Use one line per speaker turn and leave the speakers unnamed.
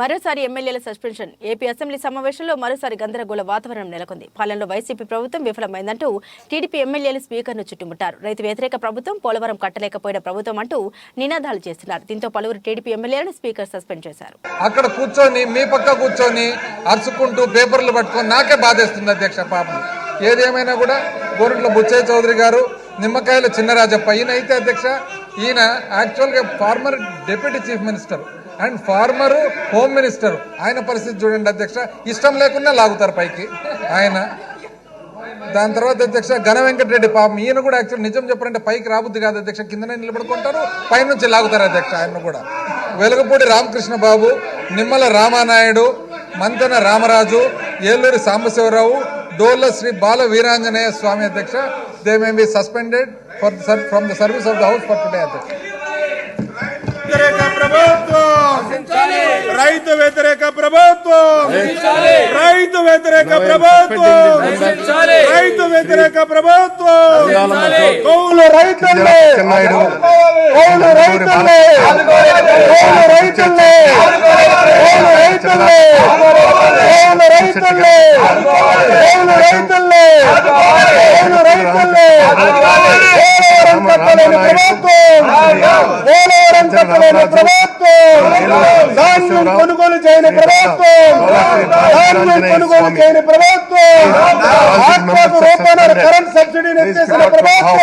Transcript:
మరోసారి ఎమ్మెల్యేల suspension. AP assembly సమావేశంలో మరోసారి గందరగోళ వాతావరణం నెలకొంది. పాలనలో వైసీపీ ప్రభుత్వం విఫలమైందంటూ టీడీపీ ఎమ్మెల్యేలు స్పీకర్ను చుట్టుముట్టారు. రైతు వ్యతిరేక ప్రభుత్వం పోలవరం కట్టలేకపోయిన ప్రభుత్వం అంటూ నినాదాలు చేస్తున్నారు. దీంతో పలువురు టీడీపీ ఎమ్మెల్యేలను స్పీకర్ సస్పెండ్ చేశారు.
అక్కడ కూర్చొని మీ పక్క కూర్చొని అరుచుకుంటూ పేపర్లు పట్టుకొని నాకే బాధేస్తుంది అధ్యక్ష పాపం. ఏదేమైనా కూడా గోరంట్ల బుచ్చయ్య చౌదరి గారు నిమ్మకాయల చిన్నరాజప్ప. ఈయన అయితే అధ్యక్ష ఈయన యాక్చువల్గా former deputy chief minister and former home minister ఆయన పరిస్థితి చూడండి అధ్యక్ష ఇష్టం లేకుండా లాగుతారు పైకి. ఆయన. దాని తర్వాత అధ్యక్ష ఘన వెంకటరెడ్డి పాపం. ఈయన కూడా యాక్చువల్ నిజం చెప్పారంటే పైకి రాబుద్ది కాదు అధ్యక్ష కిందనే నిలబడుకుంటారు పైనుంచి లాగుతారు అధ్యక్ష ఆయన కూడా. వెలుగుపూడి రామకృష్ణ బాబు నిమ్మల రామానాయుడు మంతెన రామరాజు ఏలూరి సాంబశివరావు శ్రీ బాల వీరాంజనేయ స్వామి అధ్యక్ష. They may be suspended for from the service of the house for today అధ్యక్ష.
వ్యతిరేక ప్రభుత్వం! రైతు వ్యతిరేక ప్రభుత్వం! రైతు వ్యతిరేక ప్రభుత్వం! రైతు వ్యతిరేక ప్రభుత్వం! కౌలు రైతుల్ని కౌలు రైతుల్ని కౌలు రైతుల్ని కౌలు రైతుల్ని కౌలు రైతుల్ని కౌలు రైతుల్ని. కౌలు రైతుల్ని. పోలవరం కట్టలేని ప్రభుత్వం. పోలవరం కట్టలేని ప్రభుత్వం. ధాన్యం కొనుగోలు చేయని ప్రభుత్వం. ధాన్యం కొనుగోలు చేయని ప్రభుత్వం. ఆత్మకు రూపాయల కరెంట్ సబ్సిడీని ఎత్తేసిన ప్రభుత్వం.